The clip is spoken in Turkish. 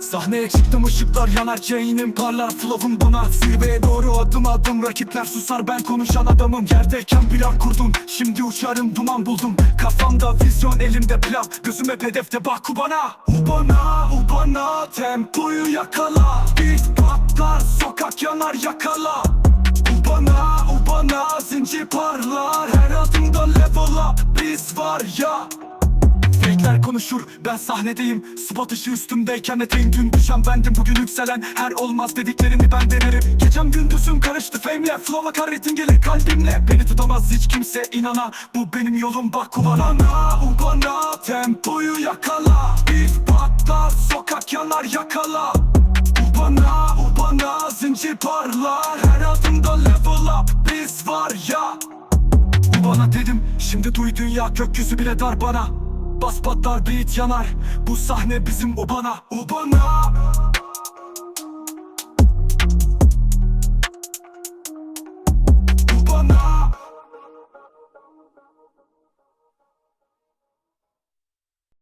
Sahneye çıktım ışıklar yanar Jane'im parlar. Flow'um bana Zirveye doğru adım adım. Rakipler susar ben konuşan adamım. Yerdeyken plan kurdum şimdi uçarım duman buldum. Kafamda vizyon elimde plan Gözüm hep hedefte bak u bana U bana u bana tempoyu yakala. Beat patlar sokak yanar yakala. U bana Fake'ler konuşur ben sahnedeyim. Spot ışığı üstümdeyken eteğim dün düşen bendim. Bugün yükselen her olmaz dediklerini ben denerim. Gecem gündüzüm karıştı fame'le Flow'a karretin gelir kalbimle. Beni tutamaz hiç kimse inana. Bu benim yolum bak ubana Ubana tempoyu yakala. Beat patlar sokak yanar yakala. Ubana ubana zincir parlar. Her adımda level up biz var ya. Bu bana dedim Şimdi duy dünya gökyüzü bile dar bana Bas patlar beat yanar. Bu sahne bizim o bana O bana